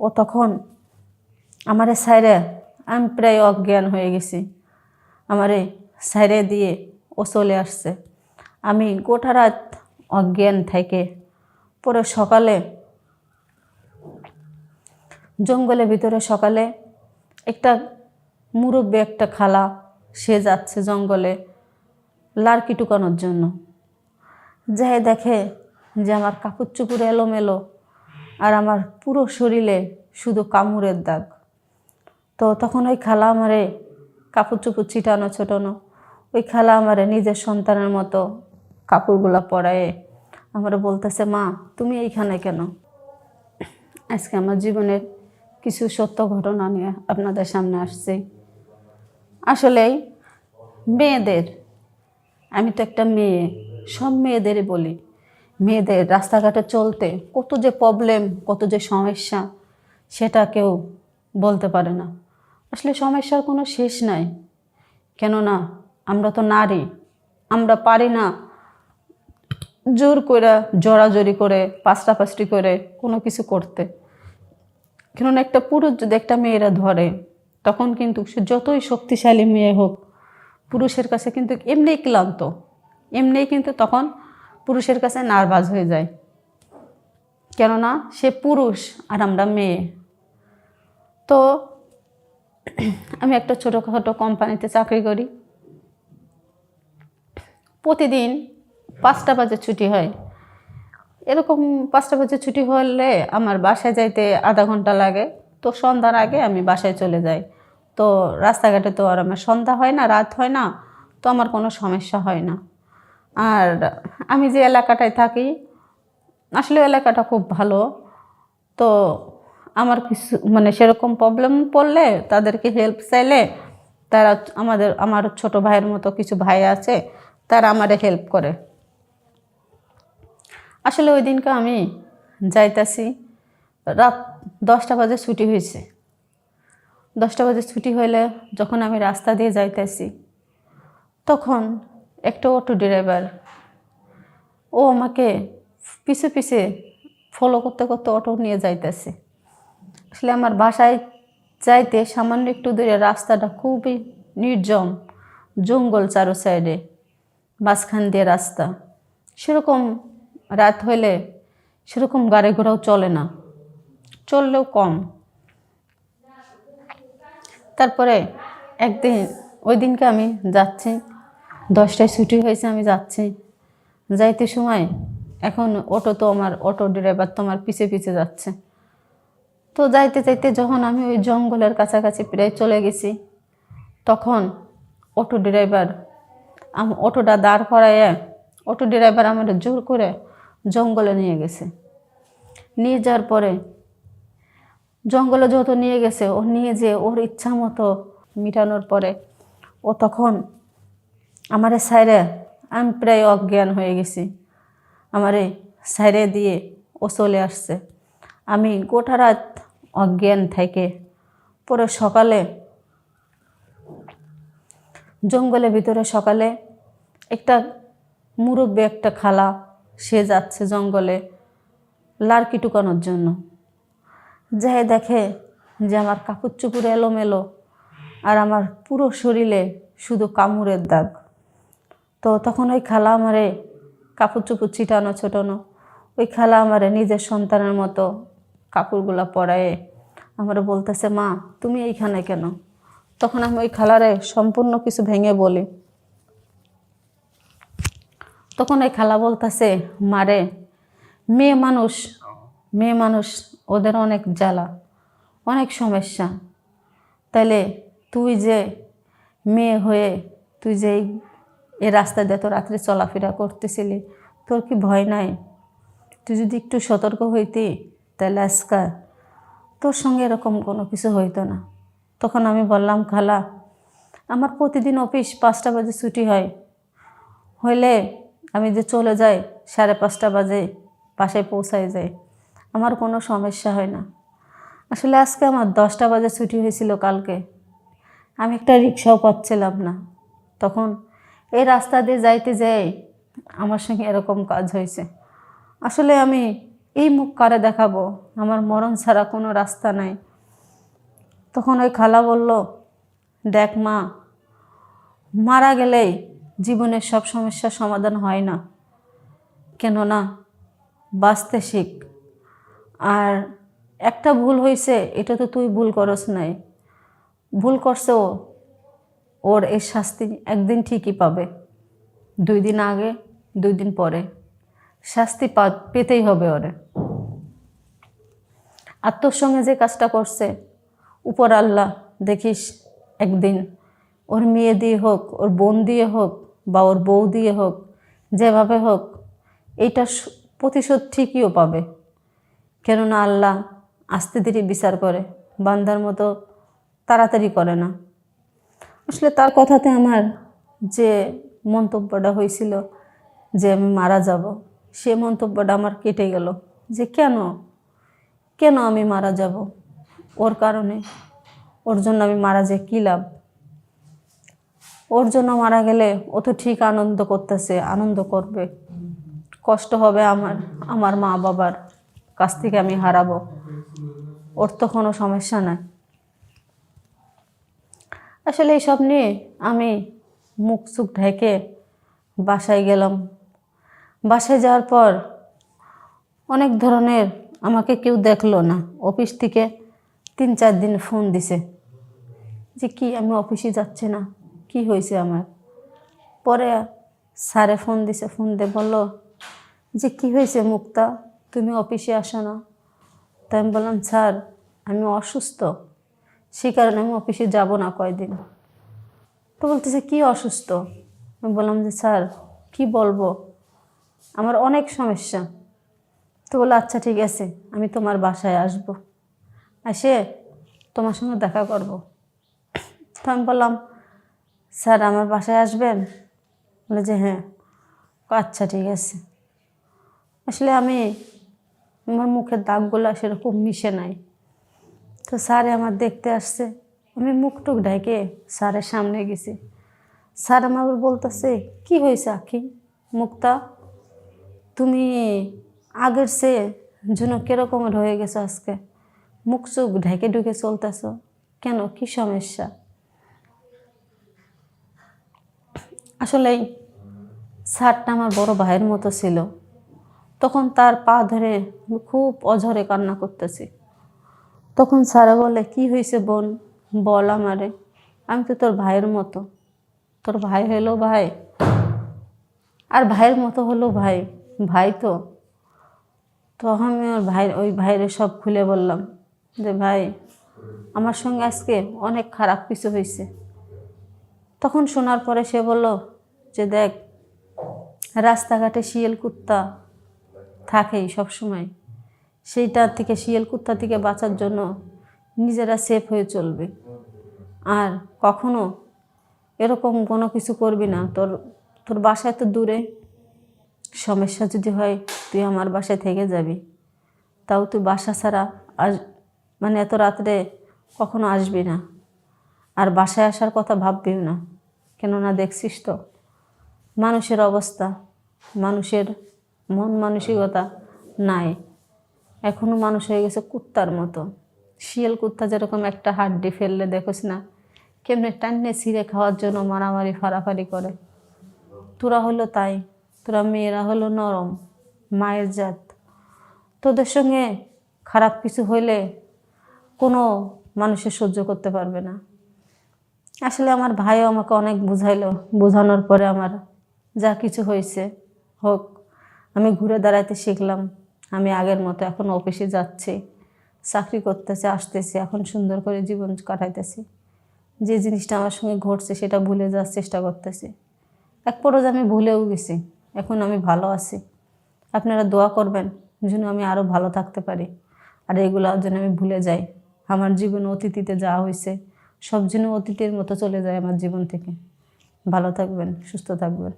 ও তখন আমারে সাইরে আমি প্রায় অজ্ঞান হয়ে গেছি। আমারে সাইরে দিয়ে ও চলে আসছে। আমি গোটা রাত অজ্ঞান থেকে পরে সকালে জঙ্গলের ভিতরে সকালে একটা মুরব্বী, একটা খালা, সে যাচ্ছে জঙ্গলে লার্কি টুকানোর জন্য। যাই দেখে যে আমার কাপড় চুপুর এলোমেলো আর আমার পুরো শরীরে শুধু কামড়ের দাগ। তো তখন ওই খালা আমারে কাপড় চুপুর ছিটানো, ছোটানো, ওই খালা আমারে নিজের সন্তানের মতো কাপড়গুলো পরায়ে আমার বলতেছে, মা, তুমি এইখানে কেন? আজকে আমার জীবনের কিছু সত্য ঘটনা নিয়ে আপনাদের সামনে আসছি। আসলেই মেয়েদের, আমি তো একটা মেয়ে, সব মেয়েদেরই বলি মেয়েদের রাস্তাঘাটে চলতে কত যে প্রবলেম কত যে সমস্যা, সেটা কেউ বলতে পারে না। আসলে সমস্যার কোনো শেষ নাই। কেননা আমরা তো নারী, আমরা পারি না জোর করে জড়াজড়ি করে পাঁচটা করে কোনো কিছু করতে। কেননা একটা পুরুষ যদি একটা মেয়েরা ধরে, তখন কিন্তু সে যতই শক্তিশালী মেয়ে হোক, পুরুষের কাছে কিন্তু এমনিই ক্লান্ত। এমনিই কিন্তু তখন পুরুষের কাছে নার্ভাস হয়ে যায়। কেননা সে পুরুষ আর আমরা মেয়ে। তো আমি একটা ছোটোখাটো কোম্পানিতে চাকরি করি। প্রতিদিন পাঁচটা বাজে ছুটি হয়। এরকম পাঁচটা বাজে ছুটি হলে আমার বাসায় যাইতে আধা ঘণ্টা লাগে। তো সন্ধ্যার আগে আমি বাসায় চলে যাই। তো রাস্তাঘাটে তো আর আমার সন্ধ্যা হয় না, রাত হয় না। তো আমার কোনো সমস্যা হয় না। আর আমি যে এলাকাটায় থাকি, আসলে এলাকাটা খুব ভালো। তো আমার কিছু মানে সেরকম প্রবলেম পড়লে তাদেরকে হেল্প চাইলে তারা আমাদের, আমার ছোট ভাইয়ের মতো কিছু ভাই আছে, তারা আমারে হেল্প করে। আসলে ওই দিনকে আমি যাইতাছি, রাত দশটা বাজে ছুটি হয়েছে। দশটা বাজে ছুটি হইলে যখন আমি রাস্তা দিয়ে যাইতেছি, তখন একটা অটো ড্রাইভার ও আমাকে পিছে পিছে ফলো করতে করতে অটো নিয়ে যাইতেছে। আসলে আমার বাসায় যাইতে সামান্য একটু দূরে রাস্তাটা খুবই নির্জন, জঙ্গল চারো সাইডে মাঝখান দিয়ে রাস্তা। সেরকম রাত হইলে সেরকম গাড়ি ঘোড়াও চলে না, চললেও কম। তারপরে একদিন, ওই দিনকে আমি যাচ্ছি দশটায় ছুটি হয়েছে, আমি যাচ্ছি। যাইতে সময় এখন অটো তো আমার, অটো ড্রাইভার তো আমার পিছে পিছে যাচ্ছে। তো যাইতে যাইতে যখন আমি ওই জঙ্গলের কাছাকাছি প্রায় চলে গেছি, তখন অটো ড্রাইভার অটোটা দাঁড় করাইয়ে অটো ড্রাইভার আমার জোর করে জঙ্গলে নিয়ে গেছে। নিয়ে যাওয়ার পরে জঙ্গলে যত নিয়ে গেছে, ও নিয়ে যে ওর ইচ্ছা মতো মিটানোর পরে ও তখন আমারে সাইরে আমি প্রায় অজ্ঞান হয়ে গেছি। আমারে সাইরে দিয়ে ও চলে আসছে। আমি গোটা রাত অজ্ঞান থেকে। পরে সকালে, জঙ্গলের ভিতরে সকালে একটা মুরব্বী, একটা খালা, সে যাচ্ছে জঙ্গলে লার্কি টুকানোর জন্য। যাই দেখে যে আমার কাপড় চুপুর এলোমেলো আর আমার পুরো শরীরে শুধু কামড়ের দাগ। তো তখন ওই খালা আমারে কাপড় চুপুর ছিটানো, ছোটানো, ওই খালা আমারে নিজের সন্তানের মতো কাপড়গুলো পরায়ে আমার বলতেছে, মা, তুমি এইখানে কেন? তখন আমি ওই খালারে সম্পূর্ণ কিছু ভেঙে বলি। তখন ওই খালা বলতেছে, মারে, মেয়ে মানুষ মেয়ে মানুষ, ওদের অনেক জ্বালা, অনেক সমস্যা। তাইলে তুই যে মেয়ে হয়ে, তুই যে এই এই রাস্তা দিয়ে তো রাত্রে চলাফেরা করতেছিলি, তোর কি ভয় নাই? তুই যদি একটু সতর্ক হইতি, তাহলে আজকা তোর সঙ্গে এরকম কোনো কিছু হইতো না। তখন আমি বললাম, খালা, আমার প্রতিদিন অফিস পাঁচটা বাজে ছুটি হয়। হইলে আমি যে চলে যাই, সাড়ে পাঁচটা বাজে বাসায় পৌঁছায় যাই। আমার কোনো সমস্যা হয় না। আসলে আজকে আমার দশটা বাজে ছুটি হয়েছিল কালকে। আমি একটা রিক্সাও পাচ্ছিলাম না। তখন এই রাস্তা দিয়ে যাইতে যাই আমার সঙ্গে এরকম কাজ হয়েছে। আসলে আমি এই মুখ কারে দেখাবো? আমার মরণ ছাড়া কোনো রাস্তা নাই। তখন ওই খালা বলল, দেখ মা, মারা গেলেই জীবনের সব সমস্যার সমাধান হয় না। কেননা বাঁচতে শিখ। আর একটা ভুল হয়েছে, এটা তো তুই ভুল করস নাই। ভুল করছে ও ওর এই শাস্তি একদিন ঠিকই পাবে। দুই দিন আগে, দুই দিন পরে। শাস্তি পেতেই হবে ওরে। আর তোর সঙ্গে যে কাজটা করছে, উপর আল্লাহ দেখিস, একদিন ওর মেয়ে দিয়ে হোক, ওর বোন দিয়ে হোক বা ওর বউ দিয়ে হোক, যেভাবে হোক, এইটা প্রতিশোধ ঠিকইও পাবে। কেননা আল্লাহ আস্তে ধীরে বিচার করে, বান্দার মতো তাড়াতাড়ি করে না। আসলে তার কথাতে আমার যে মন্তব্যটা হয়েছিল যে আমি মারা যাব, সে মন্তব্যটা আমার কেটে গেল যে কেন? কেন আমি মারা যাব? ওর কারণে? ওর জন্য আমি মারা যে কী লাভ? ওর জন্য মারা গেলে ও তো ঠিক আনন্দ করতেছে, আনন্দ করবে। কষ্ট হবে আমার আমার মা বাবার কাছ থেকে আমি হারাবো। ওর তো কোনো সমস্যা নাই। আসলে এইসব নিয়ে আমি মুখ চুখ ঢেকে বাসায় গেলাম। বাসায় যাওয়ার পর অনেক ধরনের আমাকে কেউ দেখল না। অফিস থেকে তিন চার দিন ফোন দিছে যে, কি, আমি অফিসে যাচ্ছি না? কি হয়েছে আমার? পরে স্যারে ফোন দিছে, ফোন দিয়ে বলল যে, কি হয়েছে মুক্তা? তুমি অফিসে আসো না? তাই আমি বললাম, স্যার, আমি অসুস্থ। সেই কারণে আমি অফিসে যাব না কয়দিন। তো বলতেছে, কি অসুস্থ? আমি বললাম যে, স্যার, কি বলব? আমার অনেক সমস্যা। তো বলল আচ্ছা ঠিক আছে, আমি তোমার বাসায় আসব। এসে তোমার সঙ্গে দেখা করব। তো আমি বললাম, স্যার, আমার বাসায় আসবেন? বলে যে হ্যাঁ। আচ্ছা ঠিক আছে। আসলে আমি, আমার মুখের দাগগুলো সেরকম মিশে নাই। তো স্যারে আমার দেখতে আসছে। আমি মুখ টুক ঢেকে স্যারের সামনে গেছি। স্যার আমার বলতেছে, কি হয়েছে আখি? মুক্তা তুমি আগের সে জন্য কীরকমের হয়ে গেছো আজকে? মুখ চোখ ঢেকে ঢুকে চলতেছ? কেন? কি সমস্যা? আসলেই স্যারটা আমার বড় ভাইয়ের মতো ছিল। তখন তার পা ধরে খুব অঝরে কান্না করতেছি। তখন স্যারে বলে, কি হয়েছে বোন? বল আমারে। আমি তো তোর ভাইয়ের মতো। তোর ভাই হলো ভাই। আর ভাইয়ের মতো হলো ভাই। ভাই তো। তো আমি ওর ভাই ওই ভাইয়ের সব খুলে বললাম যে, ভাই, আমার সঙ্গে আজকে অনেক খারাপ কিছু হয়েছে। তখন শোনার পরে সে বলল যে, দেখ, রাস্তাঘাটে শিয়াল, কুত্তা থাকেই সব সময় সেইটা থেকে, শিয়াল কুত্তা থেকে বাঁচার জন্য নিজেরা সেফ হয়ে চলবে। আর কখনো এরকম কোনো কিছু করবি না। তোর তোর বাসায় তো দূরে। সমস্যা যদি হয়, তুই আমার বাসায় থেকে যাবি। তাও তুই বাসা ছাড়া আস মানে এত রাত্রে কখনো আসবি না। আর বাসায় আসার কথা ভাববিও না। কেননা দেখছিস তো, মানুষের অবস্থা, মানুষের মন মানসিকতা নাই। এখনও মানুষ হয়ে গেছে কুত্তার মতো। শিয়াল কুত্তা যেরকম একটা হাড্ডি ফেললে দেখোস না, কেমনে টান্নে ছিঁড়ে খাওয়ার জন্য মারামারি, ফাড়াফাড়ি করে। তোরা হলো তাই, তোরা মেয়েরা হলো নরম, মায়ের জাত। তোদের সঙ্গে খারাপ কিছু হইলে কোনো মানুষের সহ্য করতে পারবে না। আসলে আমার ভাইও আমাকে অনেক বুঝাইলো, বোঝানোর পরে আমার যা কিছু হয়েছে হোক, আমি ঘুরে দাঁড়াইতে শিখলাম। আমি আগের মতো এখন অফিসে যাচ্ছি, চাকরি করতেছে, আসতেছি, এখন সুন্দর করে জীবন কাটাইতেছি। যে জিনিসটা আমার সঙ্গে ঘটছে সেটা ভুলে যাওয়ার চেষ্টা করতেছি। এক পর্যায়ে আমি ভুলেও গেছি, এখন আমি ভালো আছি। আপনারা দোয়া করবেন যেন আমি আরও ভালো থাকতে পারি। আর এগুলো যেন আমি ভুলে যাই। আমার জীবন অতীতিতে যা হয়েছে, সব যেন অতীতের মতো চলে যায় আমার জীবন থেকে। ভালো থাকবেন, সুস্থ থাকবেন।